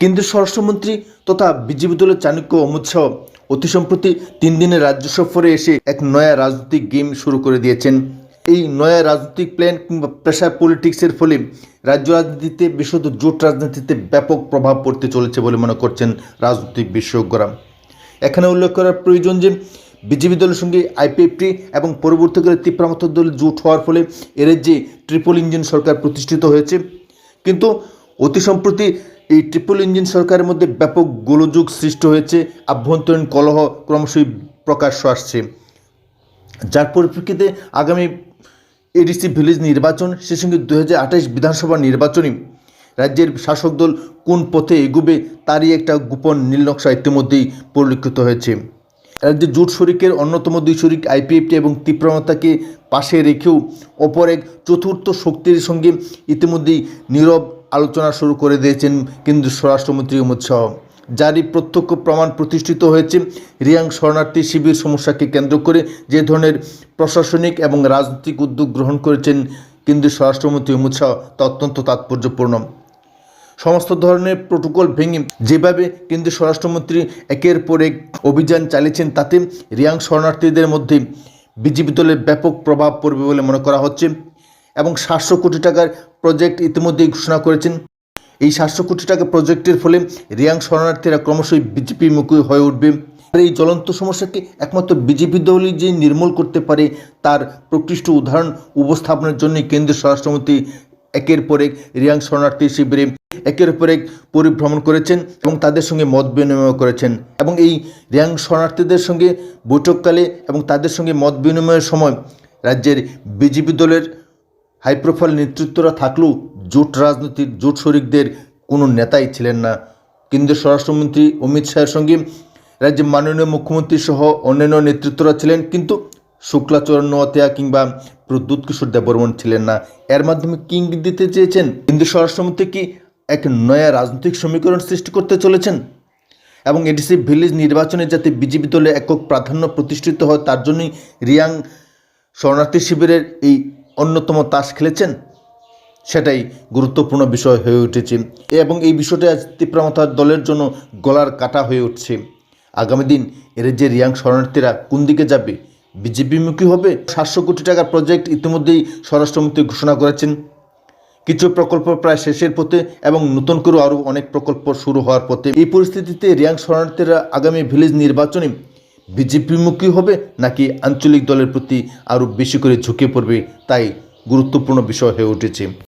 কেন্দ্রীয় স্বরাষ্ট্রমন্ত্রী তথা বিজেপি দলের চাণক্য অমিত শাহ অতি সম্প্রতি তিন দিনের রাজ্য সফরে এসে এক নয়া রাজনৈতিক গেম শুরু করে দিয়েছেন। এই নয়া রাজনৈতিক প্ল্যান কিংবা প্রেশার পলিটিক্সের ফলে রাজ্য রাজনীতিতে বিশুদ্ধ জোট রাজনীতিতে ব্যাপক প্রভাব পড়তে চলেছে বলে মনে করছেন রাজনৈতিক বিশেষজ্ঞরা। এখানে উল্লেখ করার প্রয়োজন যে বিজেপি দলের সঙ্গে আইপিএফটি এবং পরবর্তীকালে তিপ্রামত দল জোট হওয়ার ফলে এর যে ট্রিপল ইঞ্জিন সরকার প্রতিষ্ঠিত হয়েছে। কিন্তু অতি সম্প্রতি এই ট্রিপল ইঞ্জিন সরকারের মধ্যে ব্যাপক গোলযোগ সৃষ্টি হয়েছে। আভ্যন্তরীণ কলহ ক্রমশই প্রকাশ্য আসছে। যার পরিপ্রেক্ষিতে আগামী এডিসি ভিলেজ নির্বাচন সে সঙ্গে দু বিধানসভা নির্বাচনে রাজ্যের শাসক দল কোন পথে এগুবে তারই একটা গোপন নীলনকশা ইতিমধ্যেই পরিলক্ষিত হয়েছে। রাজ্যে জোট শরিকের অন্যতম দুই শরিক আইপিএফটি এবং তীব্রমতাকে পাশে রেখেও অপর এক চতুর্থ শক্তির সঙ্গে ইতিমধ্যেই নীরব আলোচনা শুরু করে দিয়েছেন কেন্দ্রীয় স্বরাষ্ট্রমন্ত্রী অমিত শাহ। যারই প্রত্যক্ষ প্রমাণ প্রতিষ্ঠিত হয়েছে। রিয়াং শরণার্থী শিবির সমস্যাকে কেন্দ্র করে যে ধরনের প্রশাসনিক এবং রাজনৈতিক উদ্যোগ গ্রহণ করেছেন কেন্দ্রীয় স্বরাষ্ট্রমন্ত্রী অমিত শাহ, তা অত্যন্ত তাৎপর্যপূর্ণ। সমস্ত ধরনের প্রোটোকল ভেঙে যেভাবে কেন্দ্রীয় স্বরাষ্ট্রমন্ত্রী একের পর এক অভিযান চালিয়েছেন, তাতে রিয়াং শরণার্থীদের মধ্যে বিজেপি দলের ব্যাপক প্রভাব পড়বে বলে মনে করা হচ্ছে। এবং সাতশো কোটি টাকার প্রজেক্ট ইতিমধ্যেই ঘোষণা করেছেন। এই সাতশো কোটি টাকা প্রজেক্টের ফলে রিয়াং শরণার্থীরা ক্রমশই বিজেপি মুখী হয়ে উঠবে। আর এই জ্বলন্ত সমস্যাকে একমাত্র বিজেপি দলই যে নির্মূল করতে পারে, তার প্রকৃষ্ট উদাহরণ উপস্থাপনের জন্য কেন্দ্রীয় স্বরাষ্ট্রমন্ত্রী একের পর এক রিয়াং শরণার্থী শিবিরে একের পর এক পরিভ্রমণ করেছেন এবং তাদের সঙ্গে মত বিনিময় করেছেন। এবং এই রিয়াং শরণার্থীদের সঙ্গে বৈঠককালে এবং তাদের সঙ্গে মত বিনিময়ের সময় রাজ্যের বিজেপি দলের হাই প্রোফাইল নেতৃত্বরা থাকলেও জোট রাজনীতির জোট শরিকদের কোনো নেতাই ছিলেন না। কেন্দ্রীয় স্বরাষ্ট্রমন্ত্রী অমিত শাহের সঙ্গে রাজ্যের মাননীয় মুখ্যমন্ত্রী সহ অন্যান্য নেতৃত্বরা ছিলেন কিন্তু শুক্লাচরণ নোয়াতিয়া কিংবা প্রদ্যুৎ কিশোর দেববর্মন ছিলেন না। এর মাধ্যমে কি দিতে চেয়েছেন? কেন্দ্রীয় স্বরাষ্ট্রমন্ত্রী কি এক নয়া রাজনৈতিক সমীকরণ সৃষ্টি করতে চলেছেন? এবং এডিসি ভিলেজ নির্বাচনে যাতে বিজেপি দলে একক প্রাধান্য প্রতিষ্ঠিত হয়, তার জন্যই রিয়াং শরণার্থী শিবিরের এই অন্যতম তাস খেলেছেন? সেটাই গুরুত্বপূর্ণ বিষয় হয়ে উঠেছে এবং এই বিষয়টা আজ তীব্রমতার দলের জন্য গলার কাটা হয়ে উঠছে। আগামী দিন এর যে রিয়াং শরণার্থীরা কোন দিকে যাবে? বিজেপিমুখী হবে? সাতশো কোটি টাকার প্রজেক্ট ইতিমধ্যেই স্বরাষ্ট্রমন্ত্রী ঘোষণা করেছেন। কিছু প্রকল্প প্রায় শেষের পথে এবং নতুন করে আরও অনেক প্রকল্প শুরু হওয়ার পথে। এই পরিস্থিতিতে রিয়াং শরণার্থীরা আগামী ভিলেজ নির্বাচনে বিজেপিমুখী হবে নাকি আঞ্চলিক দলের প্রতি আরও বেশি করে ঝুঁকে পড়বে তাই গুরুত্বপূর্ণ বিষয় হয়ে উঠেছে।